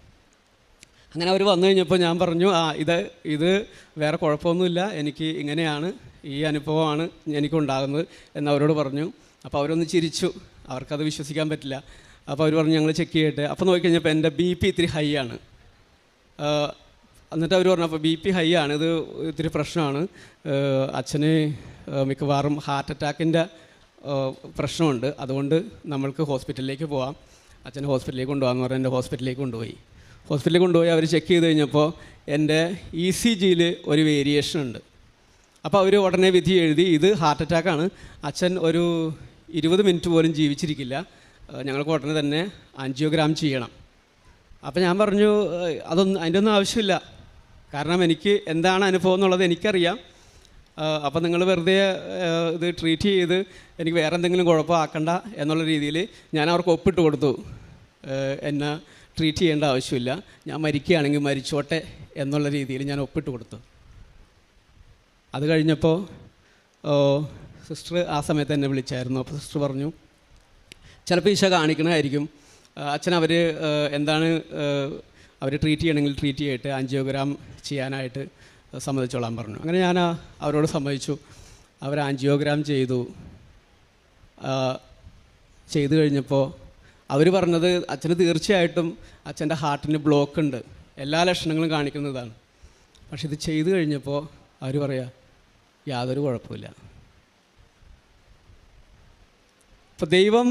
അങ്ങനെ അവർ വന്നു കഴിഞ്ഞപ്പോൾ ഞാൻ പറഞ്ഞു ആ ഇത് ഇത് വേറെ കുഴപ്പമൊന്നുമില്ല എനിക്ക് ഇങ്ങനെയാണ് ഈ അനുഭവമാണ് എനിക്കുണ്ടാകുന്നത് എന്നവരോട് പറഞ്ഞു. അപ്പോൾ അവരൊന്ന് ചിരിച്ചു. അവർക്കത് വിശ്വസിക്കാൻ പറ്റില്ല. അപ്പോൾ അവർ പറഞ്ഞു ഞങ്ങൾ ചെക്ക് ചെയ്യട്ടെ. അപ്പോൾ നോക്കിക്കഴിഞ്ഞപ്പോൾ എന്റെ ബി പി ഇത്തിരി ഹൈ ആണ്. എന്നിട്ട് അവർ പറഞ്ഞു അപ്പോൾ ബി പി ഹൈ ആണ്. ഇത് ഇത്തിരി പ്രശ്നമാണ്. അച്ഛന് മിക്കവാറും ഹാർട്ട് അറ്റാക്കിന്റെ പ്രശ്നമുണ്ട്. അതുകൊണ്ട് നമ്മൾക്ക് ഹോസ്പിറ്റലിലേക്ക് പോവാം. അച്ഛൻ ഹോസ്പിറ്റലിലേക്ക് കൊണ്ടുപോകാമെന്ന് പറഞ്ഞാൽ എന്റെ ഹോസ്പിറ്റലിലേക്ക് കൊണ്ടുപോയി. ഹോസ്പിറ്റലിൽ കൊണ്ടുപോയി അവർ ചെക്ക് ചെയ്ത് കഴിഞ്ഞപ്പോൾ എന്റെ ഇ സി ജിയിൽ ഒരു വേരിയേഷൻ ഉണ്ട്. അപ്പോൾ അവർ ഉടനെ വിധി എഴുതി ഇത് ഹാർട്ട് അറ്റാക്കാണ് അച്ഛൻ ഒരു ഇരുപത് മിനിറ്റ് പോലും ജീവിച്ചിരിക്കില്ല. ഞങ്ങൾക്ക് ഉടനെ തന്നെ ആൻജിയോഗ്രാം ചെയ്യണം. അപ്പോൾ ഞാൻ പറഞ്ഞു അതൊന്നും അതിന്റെ ഒന്നും ആവശ്യമില്ല. കാരണം എനിക്ക് എന്താണ് അനുഭവം എന്നുള്ളത് എനിക്കറിയാം. അപ്പം അപ്പോൾ നിങ്ങൾ വെറുതെ ഇത് ട്രീറ്റ് ചെയ്ത് എനിക്ക് വേറെ എന്തെങ്കിലും കുഴപ്പമാക്കണ്ട എന്നുള്ള രീതിയിൽ ഞാൻ അവർക്ക് ഒപ്പിട്ട് കൊടുത്തു. എന്നെ ട്രീറ്റ് ചെയ്യേണ്ട ആവശ്യമില്ല. ഞാൻ മരിക്കുകയാണെങ്കിൽ മരിച്ചോട്ടെ എന്നുള്ള രീതിയിൽ ഞാൻ ഒപ്പിട്ട് കൊടുത്തു. അത് കഴിഞ്ഞപ്പോൾ സിസ്റ്റർ ആ സമയത്ത് എന്നെ വിളിച്ചായിരുന്നു. അപ്പോൾ സിസ്റ്റർ പറഞ്ഞു ചിലപ്പോൾ ഈശ കാണിക്കണമായിരിക്കും അച്ഛൻ അവർ എന്താണ് അവർ ട്രീറ്റ് ചെയ്യണമെങ്കിൽ ട്രീറ്റ് ചെയ്തിട്ട് ആൻജിയോഗ്രാം ചെയ്യാനായിട്ട് സമ്മതിച്ചോളാൻ പറഞ്ഞു. അങ്ങനെ ഞാൻ അവരോട് സമ്മതിച്ചു. അവർ ആൻജിയോഗ്രാം ചെയ്തു. ചെയ്തു കഴിഞ്ഞപ്പോൾ അവർ പറഞ്ഞത് അച്ഛന് തീർച്ചയായിട്ടും അച്ഛന്റെ ഹാർട്ടിന് ബ്ലോക്ക് ഉണ്ട്. എല്ലാ ലക്ഷണങ്ങളും കാണിക്കുന്നതാണ്. പക്ഷെ ഇത് ചെയ്തു കഴിഞ്ഞപ്പോൾ അവർ പറയാ യാതൊരു കുഴപ്പമില്ല അപ്പോൾ ദൈവം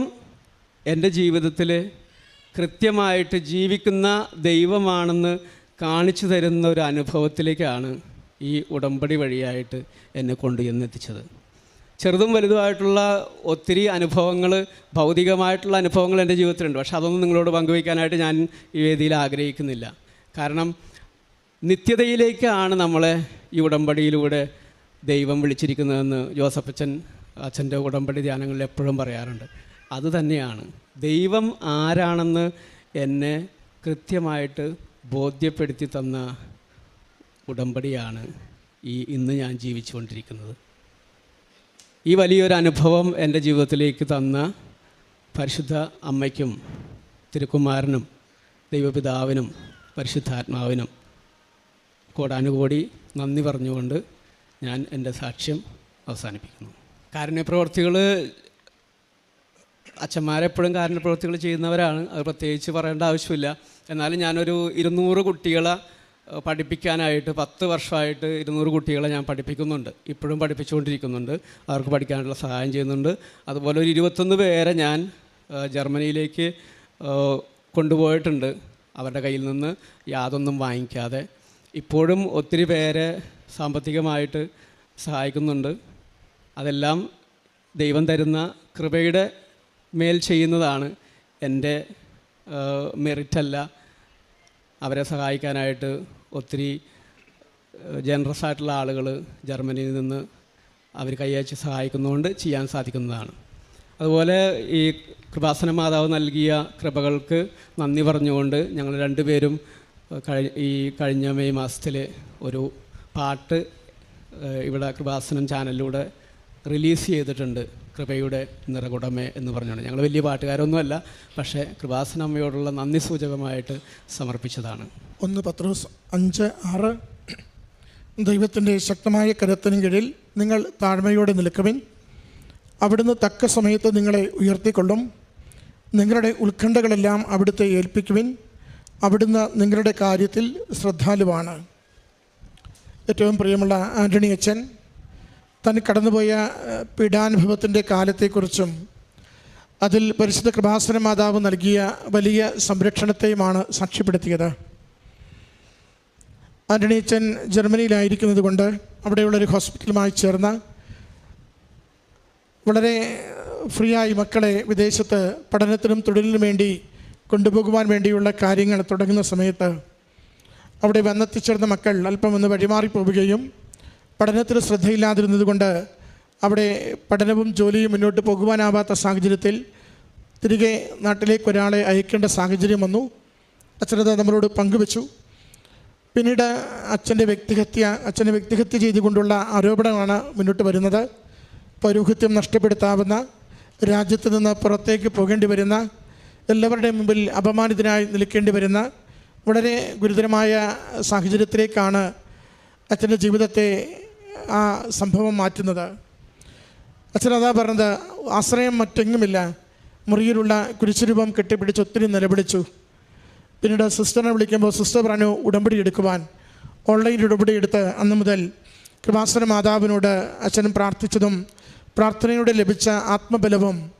എന്റെ ജീവിതത്തിൽ കൃത്യമായിട്ട് ജീവിക്കുന്ന ദൈവമാണെന്ന് കാണിച്ചു തരുന്ന ഒരു അനുഭവത്തിലേക്കാണ് ഈ ഉടമ്പടി വഴിയായിട്ട് എന്നെ കൊണ്ടുചെന്നെത്തിച്ചത് ചെറുതും വലുതുമായിട്ടുള്ള ഒത്തിരി അനുഭവങ്ങൾ ഭൗതികമായിട്ടുള്ള അനുഭവങ്ങൾ എന്റെ ജീവിതത്തിലുണ്ട്. പക്ഷെ അതൊന്നും നിങ്ങളോട് പങ്കുവയ്ക്കാനായിട്ട് ഞാൻ ഈ വേദിയിൽ ആഗ്രഹിക്കുന്നില്ല. കാരണം നിത്യതയിലേക്കാണ് നമ്മളെ ഈ ഉടമ്പടിയിലൂടെ ദൈവം വിളിച്ചിരിക്കുന്നതെന്ന് ജോസഫച്ചൻ അച്ഛന്റെ ഉടമ്പടി ധ്യാനങ്ങളിൽ എപ്പോഴും പറയാറുണ്ട്. അതുതന്നെയാണ് ദൈവം ആരാണെന്ന് എന്നെ കൃത്യമായിട്ട് ബോധ്യപ്പെടുത്തി തന്ന ഉടമ്പടിയാണ് ഈ ഇന്ന് ഞാൻ ജീവിച്ചുകൊണ്ടിരിക്കുന്നത്. ഈ വലിയൊരു അനുഭവം എന്റെ ജീവിതത്തിലേക്ക് തന്ന പരിശുദ്ധ അമ്മയ്ക്കും തിരുക്കുമാരനും ദൈവപിതാവിനും പരിശുദ്ധാത്മാവിനും കോടാനുകോടി നന്ദി പറഞ്ഞുകൊണ്ട് ഞാൻ എന്റെ സാക്ഷ്യം അവസാനിപ്പിക്കുന്നു. കാരുണ്യപ്രവർത്തികൾ അച്ഛന്മാരെപ്പോഴും കാരുണ്യപ്രവർത്തികൾ ചെയ്യുന്നവരാണ്. അത് പ്രത്യേകിച്ച് പറയേണ്ട ആവശ്യമില്ല. എന്നാലും ഞാനൊരു ഇരുന്നൂറ് കുട്ടികളെ പഠിപ്പിക്കാനായിട്ട് പത്ത് വർഷമായിട്ട് ഇരുന്നൂറ് കുട്ടികളെ ഞാൻ പഠിപ്പിക്കുന്നുണ്ട്. ഇപ്പോഴും പഠിപ്പിച്ചുകൊണ്ടിരിക്കുന്നുണ്ട്. അവർക്ക് പഠിക്കാനുള്ള സഹായം ചെയ്യുന്നുണ്ട്. അതുപോലെ ഒരു ഇരുപത്തൊന്ന് പേരെ ഞാൻ ജർമ്മനിയിലേക്ക് കൊണ്ടുപോയിട്ടുണ്ട്. അവരുടെ കയ്യിൽ നിന്ന് യാതൊന്നും വാങ്ങിക്കാതെ. ഇപ്പോഴും ഒത്തിരി പേരെ സാമ്പത്തികമായിട്ട് സഹായിക്കുന്നുണ്ട്. അതെല്ലാം ദൈവം തരുന്ന കൃപയുടെ മേൽ ചെയ്യുന്നതാണ് എന്റെ മെറിറ്റല്ല. അവരെ സഹായിക്കാനായിട്ട് ഒത്തിരി ജനറസ് ആയിട്ടുള്ള ആളുകൾ ജർമ്മനിയിൽ നിന്ന് അവർ കൈയച്ച് സഹായിക്കുന്നതുകൊണ്ട് ചെയ്യാൻ സാധിക്കുന്നതാണ്. അതുപോലെ ഈ കൃപാസന മാതാവ് നൽകിയ കൃപകൾക്ക് നന്ദി പറഞ്ഞുകൊണ്ട് ഞങ്ങൾ രണ്ടുപേരും ഈ കഴിഞ്ഞ മെയ് മാസത്തിൽ ഒരു പാട്ട് ഇവിടെ കൃപാസനം ചാനലിലൂടെ റിലീസ് ചെയ്തിട്ടുണ്ട്. കൃപയുടെ നിറകുടമേ എന്ന് പറഞ്ഞാണ് ഞങ്ങൾ വലിയ പാട്ടുകാരൊന്നുമല്ല പക്ഷേ കൃപാസന അമ്മയോടുള്ള നന്ദി സൂചകമായിട്ട് സമർപ്പിച്ചതാണ്. ഒന്ന് പത്രോസ് അഞ്ച് ആറ്. ദൈവത്തിന്റെ ശക്തമായ കരുത്തിന് കീഴിൽ നിങ്ങൾ താഴ്മയോടെ നിൽക്കുവിൻ. അവിടുന്ന് തക്ക സമയത്ത് നിങ്ങളെ ഉയർത്തിക്കൊള്ളും. നിങ്ങളുടെ ഉത്കണ്ഠകളെല്ലാം അവിടുത്തെ ഏൽപ്പിക്കുവിൻ. അവിടുന്ന് നിങ്ങളുടെ കാര്യത്തിൽ ശ്രദ്ധാലുവാണ്. ഏറ്റവും പ്രിയമുള്ള ആന്റണി അച്ഛൻ താൻ കടന്നുപോയ പീഡാനുഭവത്തിന്റെ കാലത്തെക്കുറിച്ചും അതിൽ പരിശുദ്ധ കൃപാസന മാതാവ് നൽകിയ വലിയ സംരക്ഷണത്തെയുമാണ് സാക്ഷ്യപ്പെടുത്തിയത്. ആന്റണി അച്ഛൻ ജർമ്മനിയിലായിരിക്കുന്നത് കൊണ്ട് അവിടെയുള്ളൊരു ഹോസ്പിറ്റലുമായി ചേർന്ന് വളരെ ഫ്രീ ആയി മക്കളെ വിദേശത്ത് പഠനത്തിനും തൊഴിലിനും വേണ്ടി കൊണ്ടുപോകുവാൻ വേണ്ടിയുള്ള കാര്യങ്ങൾ തുടങ്ങുന്ന സമയത്ത് അവിടെ വന്നെത്തിച്ചേർന്ന മക്കൾ അല്പം ഒന്ന് വഴിമാറി പോവുകയും പഠനത്തിൽ ശ്രദ്ധയില്ലാതിരുന്നത് കൊണ്ട് അവിടെ പഠനവും ജോലിയും മുന്നോട്ട് പോകുവാനാവാത്ത സാഹചര്യത്തിൽ തിരികെ നാട്ടിലേക്ക് ഒരാളെ അയക്കേണ്ട സാഹചര്യം വന്നു. അച്ഛനത് നമ്മളോട് പങ്കുവച്ചു. പിന്നീട് അച്ഛന്റെ വ്യക്തിഹത്യ അച്ഛനെ വ്യക്തിഹത്യ ചെയ്തുകൊണ്ടുള്ള ആരോപണമാണ് മുന്നോട്ട് വരുന്നത്. പൗരോഹിത്യം നഷ്ടപ്പെടുത്താവുന്ന രാജ്യത്ത് നിന്ന് പുറത്തേക്ക് പോകേണ്ടി വരുന്ന എല്ലാവരുടെയും മുമ്പിൽ അപമാനിതനായി നിൽക്കേണ്ടി വരുന്ന വളരെ ഗുരുതരമായ സാഹചര്യത്തിലേക്കാണ് അച്ഛന്റെ ജീവിതത്തെ ആ സംഭവം മാറ്റുന്നത്. അച്ഛനതാ പറഞ്ഞത് ആശ്രയം മറ്റെങ്ങുമില്ല. മുറിയിലുള്ള കുരിശുരൂപം കെട്ടിപ്പിടിച്ച് ഒത്തിരി നിലവിളിച്ചു പിന്നീട് സിസ്റ്ററിനെ വിളിക്കുമ്പോൾ സിസ്റ്റർ പറഞ്ഞു ഉടമ്പടി എടുക്കുവാൻ. ഓൺലൈൻ ഉടമ്പടി എടുത്ത് അന്ന് മുതൽ കൃപാസന മാതാവിനോട് അച്ഛനും പ്രാർത്ഥിച്ചതും പ്രാർത്ഥനയോടെ ലഭിച്ച ആത്മബലവും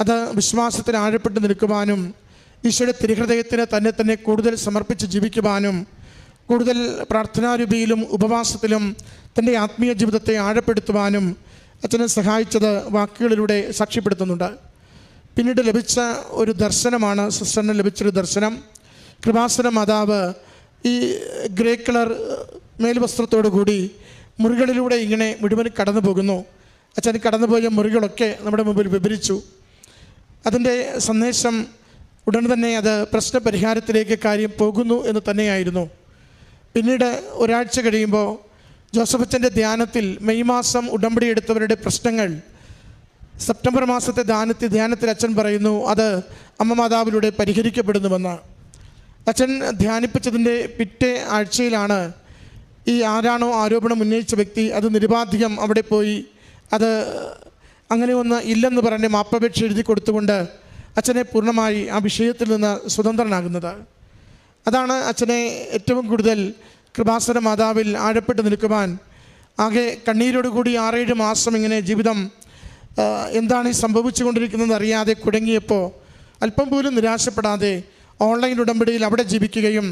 അത് വിശ്വാസത്തിൽ ആഴപ്പെട്ട് നിൽക്കുവാനും ഈശോയുടെ തിരുഹൃദയത്തിന് തന്നെ തന്നെ കൂടുതൽ സമർപ്പിച്ച് ജീവിക്കുവാനും കൂടുതൽ പ്രാർത്ഥനാരൂപിയിലും ഉപവാസത്തിലും തന്റെ ആത്മീയ ജീവിതത്തെ ആഴപ്പെടുത്തുവാനും അച്ഛനെ സഹായിച്ചത് വാക്കുകളിലൂടെ സാക്ഷ്യപ്പെടുത്തുന്നുണ്ട്. പിന്നീട് ലഭിച്ച ഒരു ദർശനമാണ് സിസ്റ്ററിന് ലഭിച്ചൊരു ദർശനം. കൃപാസന മാതാവ് ഈ ഗ്രേ കളർ മേൽവസ്ത്രത്തോടു കൂടി മുറികളിലൂടെ ഇങ്ങനെ മുഴുവൻ കടന്നു പോകുന്നു. അച്ഛൻ കടന്നുപോയ മുറികളൊക്കെ നമ്മുടെ മുമ്പിൽ വിവരിച്ചു. അതിന്റെ സന്ദേശം ഉടൻ തന്നെ അത് പ്രശ്നപരിഹാരത്തിലേക്ക് കാര്യം പോകുന്നു എന്ന് തന്നെയായിരുന്നു. പിന്നീട് ഒരാഴ്ച കഴിയുമ്പോൾ ജോസഫ് അച്ഛന്റെ ധ്യാനത്തിൽ മെയ് മാസം ഉടമ്പടി എടുത്തവരുടെ പ്രശ്നങ്ങൾ സെപ്റ്റംബർ മാസത്തെ ധ്യാനത്തിൽ ധ്യാനത്തിൽ അച്ഛൻ പറയുന്നു അത് അമ്മ മാതാവിലൂടെ പരിഹരിക്കപ്പെടുന്നുവെന്ന്. അച്ഛൻ ധ്യാനിപ്പിച്ചതിന്റെ പിറ്റേ ആഴ്ചയിലാണ് ഈ ആരാണോ ആരോപണം ഉന്നയിച്ച വ്യക്തി അത് നിരുപാധികം അവിടെ പോയി അത് അങ്ങനെ ഒന്ന് ഇല്ലെന്ന് പറഞ്ഞ് മാപ്പപേക്ഷ എഴുതി കൊടുത്തുകൊണ്ട് അച്ഛനെ പൂർണമായി ആ വിഷയത്തിൽ നിന്ന് സ്വതന്ത്രനാകുന്നത്. അതാണ് അച്ഛനെ ഏറ്റവും കൂടുതൽ കൃപാസന മാതാവിൽ ആഴപ്പെട്ട് നിൽക്കുവാൻ ആകെ കണ്ണീരോടുകൂടി ആറേഴ് മാസം ഇങ്ങനെ ജീവിതം എന്താണ് ഈ സംഭവിച്ചുകൊണ്ടിരിക്കുന്നത് അറിയാതെ കുടുങ്ങിയപ്പോൾ അല്പം പോലും നിരാശപ്പെടാതെ ഓൺലൈൻ ഉടമ്പടിയിൽ അവിടെ ജീവിക്കുകയും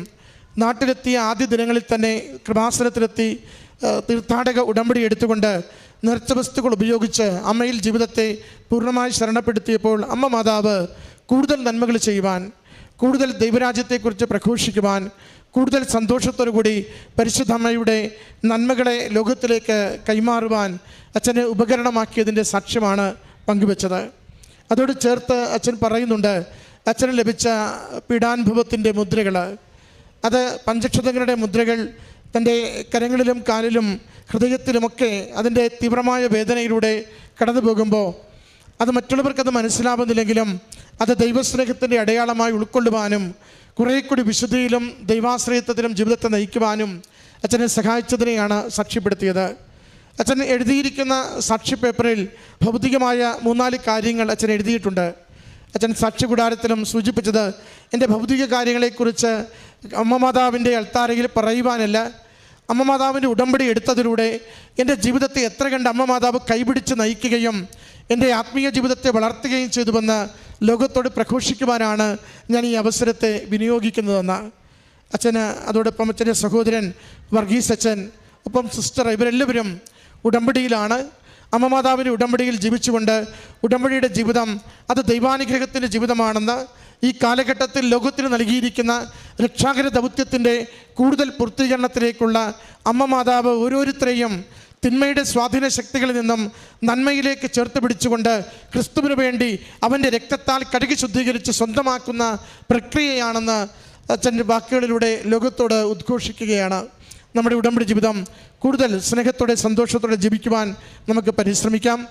നാട്ടിലെത്തിയ ആദ്യ ദിനങ്ങളിൽ തന്നെ കൃപാസനത്തിലെത്തി തീർത്ഥാടക ഉടമ്പടി എടുത്തുകൊണ്ട് നിറച്ച വസ്തുക്കൾ ഉപയോഗിച്ച് അമ്മയിൽ ജീവിതത്തെ പൂർണമായി ശരണപ്പെടുത്തിയപ്പോൾ അമ്മ മാതാവ് കൂടുതൽ നന്മകൾ ചെയ്യുവാൻ കൂടുതൽ ദൈവരാജ്യത്തെക്കുറിച്ച് പ്രഘോഷിക്കുവാൻ കൂടുതൽ സന്തോഷത്തോടുകൂടി പരിശുദ്ധമ്മയുടെ നന്മകളെ ലോകത്തിലേക്ക് കൈമാറുവാൻ അച്ഛനെ ഉപകരണമാക്കിയതിന്റെ സാക്ഷ്യമാണ് പങ്കുവച്ചത്. അതോട് ചേർത്ത് അച്ഛൻ പറയുന്നുണ്ട് അച്ഛന് ലഭിച്ച പീഡാനുഭവത്തിന്റെ മുദ്രകൾ അത് പഞ്ചക്ഷതങ്ങളുടെ മുദ്രകൾ തന്റെ കരങ്ങളിലും കാലിലും ഹൃദയത്തിലുമൊക്കെ അതിന്റെ തീവ്രമായ വേദനയിലൂടെ കടന്നു പോകുമ്പോൾ അത് മറ്റുള്ളവർക്കത് മനസ്സിലാവുന്നില്ലെങ്കിലും അത് ദൈവസ്നേഹത്തിന്റെ അടയാളമായി ഉൾക്കൊള്ളുവാനും കുറേ കൂടി വിശുദ്ധിയിലും ദൈവാശ്രയത്വത്തിലും ജീവിതത്തെ നയിക്കുവാനും അച്ഛനെ സഹായിച്ചതിനെയാണ് സാക്ഷ്യപ്പെടുത്തിയത്. അച്ഛൻ എഴുതിയിരിക്കുന്ന സാക്ഷി പേപ്പറിൽ ഭൗതികമായ മൂന്നാൽ കാര്യങ്ങൾ അച്ഛൻ എഴുതിയിട്ടുണ്ട്. അച്ഛൻ സാക്ഷി കൂടാരത്തിലും സൂചിപ്പിച്ചത് എന്റെ ഭൗതിക കാര്യങ്ങളെക്കുറിച്ച് അമ്മ മാതാവിന്റെ അൾത്താരയിൽ പറയുവാനല്ല അമ്മ മാതാവിന്റെ ഉടമ്പടി എടുത്തതിലൂടെ എന്റെ ജീവിതത്തെ എത്ര കണ്ട് അമ്മ മാതാവ് കൈപിടിച്ച് നയിക്കുകയും എന്റെ ആത്മീയ ജീവിതത്തെ വളർത്തുകയും ചെയ്തുവെന്ന് ലോകത്തോട് പ്രഘോഷിക്കുവാനാണ് ഞാൻ ഈ അവസരത്തെ വിനിയോഗിക്കുന്നതെന്ന്. അച്ഛന് അതോടൊപ്പം അച്ഛന്റെ സഹോദരൻ വർഗീസ് അച്ഛൻ ഒപ്പം സിസ്റ്റർ ഇവരെല്ലാവരും ഉടമ്പടിയിലാണ്. അമ്മമാതാവിന്റെ ഉടമ്പടിയിൽ ജീവിച്ചുകൊണ്ട് ഉടമ്പടിയുടെ ജീവിതം അത് ദൈവാനുഗ്രഹത്തിന്റെ ജീവിതമാണെന്ന് ഈ കാലഘട്ടത്തിൽ ലോകത്തിന് നൽകിയിരിക്കുന്ന രക്ഷാകര ദൗത്യത്തിന്റെ കൂടുതൽ പൂർത്തീകരണത്തിലേക്കുള്ള അമ്മ മാതാവ് ഓരോരുത്തരെയും തിന്മയുടെ സ്വാധീന ശക്തികളിൽ നിന്നും നന്മയിലേക്ക് ചേർത്ത് പിടിച്ചുകൊണ്ട് ക്രിസ്തുവിന് വേണ്ടി അവന്റെ രക്തത്താൽ കടുകി ശുദ്ധീകരിച്ച് സ്വന്തമാക്കുന്ന പ്രക്രിയയാണെന്ന് അച്ഛന്റെ വാക്കുകളിലൂടെ ലോകത്തോട് ഉദ്ഘോഷിക്കുകയാണ്. നമ്മുടെ ഉടമ്പടി ജീവിതം കൂടുതൽ സ്നേഹത്തോടെ സന്തോഷത്തോടെ ജീവിക്കുവാൻ നമുക്ക് പരിശ്രമിക്കാം.